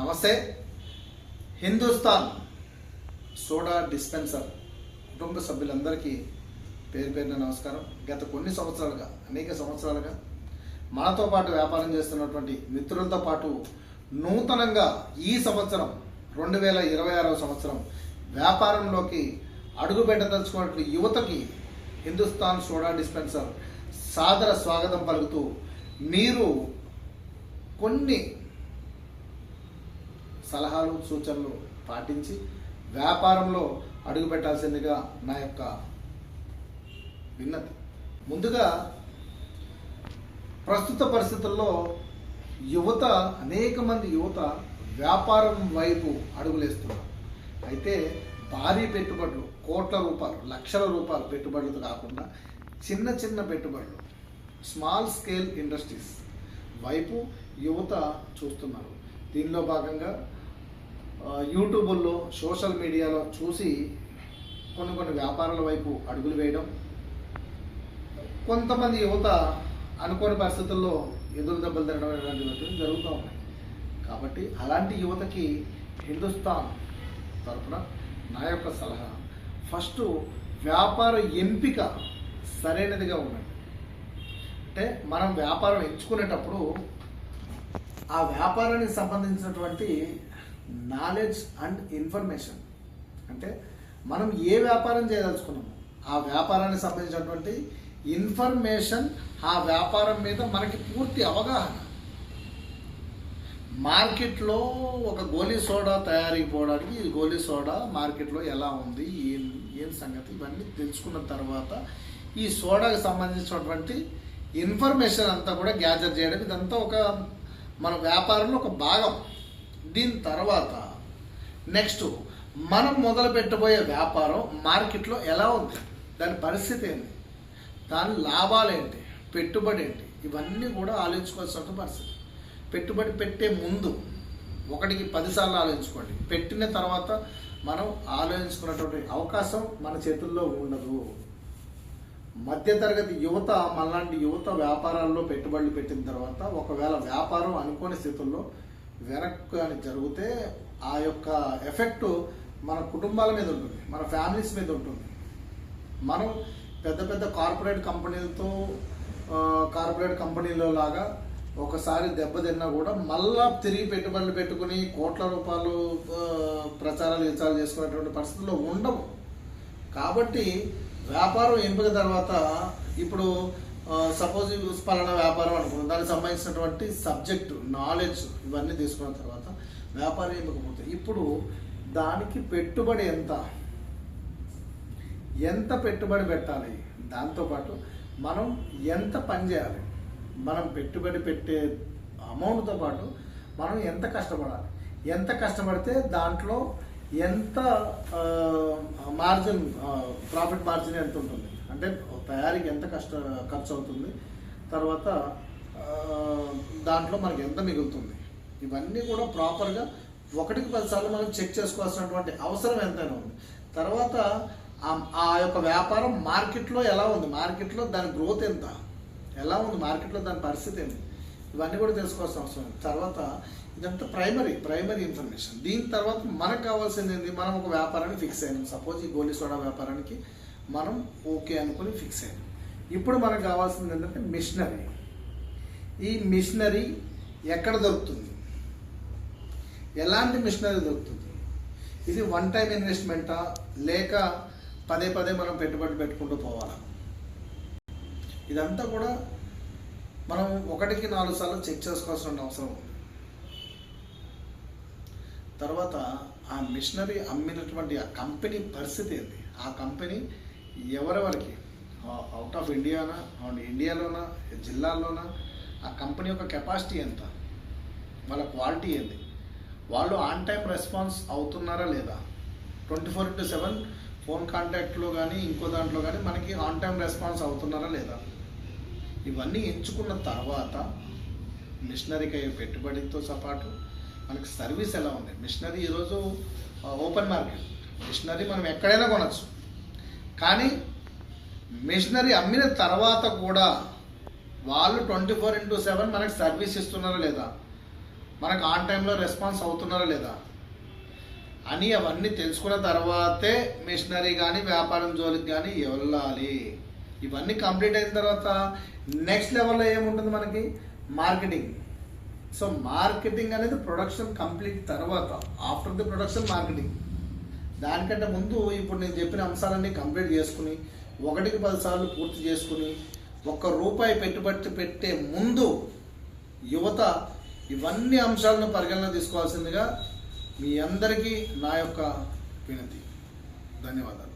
నమస్తే. Hindustan soda dispenser కుటుంబ సభ్యులందరికీ పేరు పేరున నమస్కారం. గత కొన్ని సంవత్సరాలుగా అనేక సంవత్సరాలుగా మనతో పాటు వ్యాపారం చేస్తున్నటువంటి మిత్రులతో పాటు నూతనంగా ఈ సంవత్సరం రెండు వేల ఇరవై ఆరవ సంవత్సరం వ్యాపారంలోకి అడుగుపెట్టదలుచుకున్నటువంటి యువతకి హిందుస్థాన్ సోడా డిస్పెన్సర్ సాదర స్వాగతం పలుకుతూ మీరు కొన్ని సలహాలు సూచనలు పాటించి వ్యాపారంలో అడుగు పెట్టాల్సిందిగా నా యొక్క విన్నతి. ముందుగా ప్రస్తుత పరిస్థితుల్లో యువత అనేక మంది యువత వ్యాపారం వైపు అడుగులేస్తున్నారు. అయితే భారీ పెట్టుబడులు కోట్ల రూపాయలు లక్షల రూపాయలు పెట్టుబడులు కాకుండా చిన్న చిన్న పెట్టుబడులు స్మాల్ స్కేల్ ఇండస్ట్రీస్ వైపు యువత చూస్తున్నారు. దీనిలో భాగంగా యూట్యూబుల్లో సోషల్ మీడియాలో చూసి కొన్ని కొన్ని వ్యాపారాల వైపు అడుగులు వేయడం. కొంతమంది యువత అనుకోని పరిస్థితుల్లో ఎదురు దెబ్బలు తినడం ఇలాంటివి జరుగుతూ ఉన్నాయి. కాబట్టి అలాంటి యువతకి హిందుస్థాన్ తరఫున నా యొక్క సలహా ఫస్ట్ వ్యాపార ఎంపిక సరైనదిగా ఉండండి. అంటే మనం వ్యాపారం ఎంచుకునేటప్పుడు ఆ వ్యాపారానికి సంబంధించినటువంటి నాలెడ్జ్ అండ్ ఇన్ఫర్మేషన్ అంటే మనం ఏ వ్యాపారం చేయదలుచుకున్నాము ఆ వ్యాపారానికి సంబంధించినటువంటి ఇన్ఫర్మేషన్ ఆ వ్యాపారం మీద మనకి పూర్తి అవగాహన. మార్కెట్లో ఒక గోలీ సోడా తయారీకి పోవడానికి ఈ గోలీ సోడా మార్కెట్లో ఎలా ఉంది? ఏం ఏం సంగతి? ఇవన్నీ తెలుసుకున్న తర్వాత ఈ సోడాకి సంబంధించినటువంటి ఇన్ఫర్మేషన్ అంతా కూడా గ్యాదర్ చేయడం ఇదంతా ఒక మన వ్యాపారంలో ఒక భాగం. దీని తర్వాత నెక్స్ట్ మనం మొదలు పెట్టబోయే వ్యాపారం మార్కెట్లో ఎలా ఉంది? దాని పరిస్థితి ఏంటి? దాని లాభాలు ఏంటి? పెట్టుబడి ఏంటి? ఇవన్నీ కూడా ఆలోచించుకోవాల్సిన పరిస్థితి. పెట్టుబడి పెట్టే ముందు ఒకటికి పదిసార్లు ఆలోచించుకోండి. పెట్టిన తర్వాత మనం ఆలోచించుకున్నటువంటి అవకాశం మన చేతుల్లో ఉండదు. మధ్యతరగతి యువత మనలాంటి యువత వ్యాపారాల్లో పెట్టుబడులు పెట్టిన తర్వాత ఒకవేళ వ్యాపారం అనుకోని స్థితుల్లో వెనక్కు అని జరిగితే ఆ యొక్క ఎఫెక్ట్ మన కుటుంబాల మీద ఉంటుంది మన ఫ్యామిలీస్ మీద ఉంటుంది. మనం పెద్ద పెద్ద కార్పొరేట్ కంపెనీలతో కార్పొరేట్ కంపెనీలో లాగా ఒకసారి దెబ్బతిన్నా కూడా మళ్ళా తిరిగి పెట్టుబడులు పెట్టుకుని కోట్ల రూపాయలు ప్రచారాలు విచారాలు చేసుకునేటువంటి పరిస్థితుల్లో ఉండవు కాబట్టి వ్యాపారం ఎంపిక తర్వాత ఇప్పుడు సపోజ్ పలానా వ్యాపారం అనుకున్నాం దానికి సంబంధించినటువంటి సబ్జెక్టు నాలెడ్జ్ ఇవన్నీ తీసుకున్న తర్వాత వ్యాపారం ఇవ్వకపోతే ఇప్పుడు దానికి పెట్టుబడి ఎంత? ఎంత పెట్టుబడి పెట్టాలి? దాంతోపాటు మనం ఎంత పని చేయాలి? మనం పెట్టుబడి పెట్టే అమౌంట్తో పాటు మనం ఎంత కష్టపడాలి? ఎంత కష్టపడితే దాంట్లో ఎంత మార్జిన్ ప్రాఫిట్ మార్జిన్ ఎంత ఉంటుంది? అంటే తయారీకి ఎంత కష్ట ఖర్చు అవుతుంది తర్వాత దాంట్లో మనకి ఎంత మిగులుతుంది. ఇవన్నీ కూడా ప్రాపర్గా ఒకటికి పదిసార్లు మనం చెక్ చేసుకోవాల్సినటువంటి అవసరం ఎంతైనా ఉంది. తర్వాత ఆ- యొక్క వ్యాపారం మార్కెట్లో ఎలా ఉంది? మార్కెట్లో దాని గ్రోత్ ఎంత? ఎలా ఉంది? మార్కెట్లో దాని పరిస్థితి ఏంటి? ఇవన్నీ కూడా తెలుసుకోవాల్సిన అవసరం ఉంది. తర్వాత ఇదంతా ప్రైమరీ ప్రైమరీ ఇన్ఫర్మేషన్. దీని తర్వాత మనకు కావాల్సింది ఏంటి? మనం ఒక వ్యాపారాన్ని ఫిక్స్ అయ్యాము సపోజ్ ఈ గోలీ సోడా వ్యాపారానికి మనం ఓకే అనుకుని ఫిక్స్ అయ్యాం. ఇప్పుడు మనకు కావాల్సింది ఏంటంటే మిషనరీ ఈ మిషనరీ ఎక్కడ దొరుకుతుంది? ఎలాంటి మిషనరీ దొరుకుతుంది? ఇది వన్ టైం ఇన్వెస్ట్మెంటా లేక పదే పదే మనం పెట్టుబడి పెట్టుకుంటూ పోవాలా? ఇదంతా కూడా మనం ఒకటికి నాలుగు సార్లు చెక్ చేసుకోవాల్సిన అవసరం ఉంది. తర్వాత ఆ మిషనరీ అమ్మినటువంటి ఆ కంపెనీ పరిస్థితి ఏంది? ఆ కంపెనీ ఎవరెవరికి అవుట్ ఆఫ్ ఇండియానా అండ్ ఇండియాలోనా జిల్లాల్లోనా ఆ కంపెనీ యొక్క కెపాసిటీ ఎంత? వాళ్ళ క్వాలిటీ ఏంది? వాళ్ళు ఆన్ టైం రెస్పాన్స్ అవుతున్నారా లేదా? Twenty four into seven phone కాంటాక్ట్లో కానీ ఇంకో దాంట్లో కానీ మనకి ఆన్ టైం రెస్పాన్స్ అవుతున్నారా లేదా? ఇవన్నీ ఎంచుకున్న తర్వాత మిషనరీకి అయ్యే పెట్టుబడితో పాటు మనకి సర్వీస్ ఎలా ఉంది? మిషనరీ ఈరోజు ఓపెన్ మార్కెట్ మిషనరీ మనం ఎక్కడైనా కొనచ్చు. కానీ మిషనరీ అమ్మిన తర్వాత కూడా వాళ్ళు ట్వంటీ ఫోర్ ఇంటూ సెవెన్ మనకి సర్వీస్ ఇస్తున్నారా లేదా? మనకు ఆన్ టైంలో రెస్పాన్స్ అవుతున్నారా లేదా? అని అవన్నీ తెలుసుకున్న తర్వాతే మిషనరీ కానీ వ్యాపారం జోలికి కానీ వెళ్ళాలి. ఇవన్నీ కంప్లీట్ అయిన తర్వాత నెక్స్ట్ లెవెల్లో ఏముంటుంది మనకి? మార్కెటింగ్. సో మార్కెటింగ్ అనేది ప్రొడక్షన్ కంప్లీట్ తర్వాత ఆఫ్టర్ ది ప్రొడక్షన్ మార్కెటింగ్. దానికంటే ముందు ఇప్పుడు నేను చెప్పిన అంశాలన్నీ కంప్లీట్ చేసుకుని ఒకటికి పది సార్లు పూర్తి చేసుకుని ఒక్క రూపాయి పెట్టుబడి పెట్టే ముందు యువత ఇవన్నీ అంశాలను పరిగణన తీసుకోవాల్సిందిగా మీ అందరికీ నా యొక్క వినతి. ధన్యవాదాలు.